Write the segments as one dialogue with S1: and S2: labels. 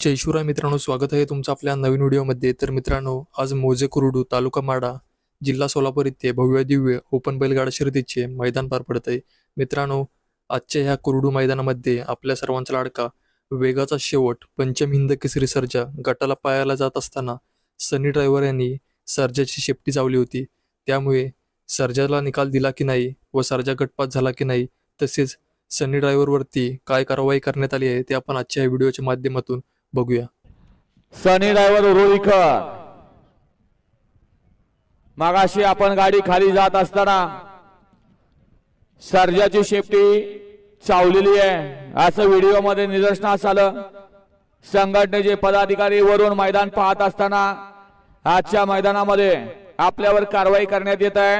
S1: जय शिवराय मित्रांनो स्वागत आहे तुमचं आपल्या नवीन व्हिडिओमध्ये. तर मित्रांनो आज मोजे कुरुडू तालुका माडा जिल्हा सोलापूर इथे भव्य दिव्य ओपन बैलगाडा शर्यतीचे मैदान पार पडत आहे मित्रांनो आजच्या ह्या कुरुडू मैदानामध्ये आपल्या सर्वांचा लाडका वेगाचा शेवट पंचम हिंद केसरी सर्जा गटाला पायाला जात असताना सनी ड्रायव्हर यांनी सर्जाची शेपटी चावली होती. त्यामुळे सर्जाला निकाल दिला की नाही व सर्जा गटपात झाला की नाही तसेच सनी ड्रायव्हरवरती काय कारवाई करण्यात आली आहे ते आपण आजच्या या व्हिडिओच्या माध्यमातून बघूया.
S2: सनी ड्रायव्हर उरुळीकर मागाशी आपण गाडी खाली जात असताना सर्जाची शेपटी चावलेली आहे. असं व्हिडिओमध्ये निदर्शनास आलं. संघटनेचे पदाधिकारी वरून मैदान पाहत असताना आजच्या मैदानामध्ये आपल्यावर कारवाई करण्यात येत आहे.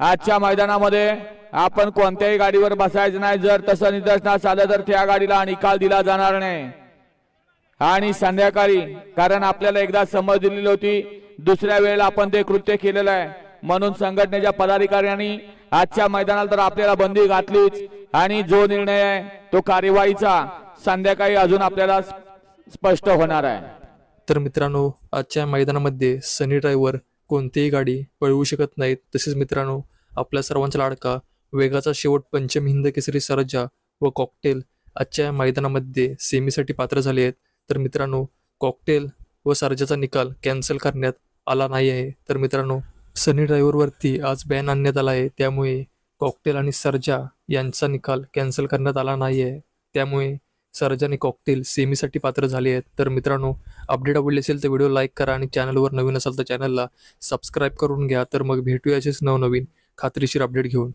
S2: आजच्या मैदानामध्ये आपण कोणत्याही गाडीवर बसायचं नाही. जर तसं निदर्शनास आलं तर त्या गाडीला निकाल दिला जाणार नाही. आणि संध्याकाळी कारण आपल्याला एकदा समज दिलेली होती दुसऱ्या वेळेला आपण ते कृत्य केलेलं आहे. म्हणून संघटनेच्या पदाधिकाऱ्यांनी आजच्या मैदानाला तर आपल्याला बंदी घातलीच आणि जो निर्णय आहे तो कार्यवाहीचा संध्याकाळी अजून आपल्याला स्पष्ट होणार आहे.
S1: तर मित्रांनो आजच्या मैदानामध्ये सनी ड्रायव्हर कोणतीही गाडी पळवू शकत नाहीत. तसेच मित्रांनो आपल्या सर्वांचा लाडका वेगाचा शेवट पंचम हिंद केसरी सरजा व कॉकटेल आजच्या मैदानामध्ये सेमीसाठी पात्र झाले आहेत. तर मित्रांनो कॉकटेल व सर्जाचा निकाल कॅन्सल करण्यात आला नाही आहे. तर मित्रांनो सनी ड्रायव्हरवरती आज बॅन आणण्यात आला आहे. त्यामुळे कॉकटेल आणि सर्जा यांचा निकाल कॅन्सल करण्यात आला नाही आहे. त्यामुळे सर्जा आणि कॉकटेल सेमीसाठी पात्र झाले आहेत. तर मित्रांनो अपडेट आवडली असेल तर व्हिडिओ लाईक करा आणि चॅनलवर नवीन असाल तर चॅनलला सबस्क्राईब करून घ्या. तर मग भेटूया असेच नवनवीन खात्रीशीर अपडेट घेऊन.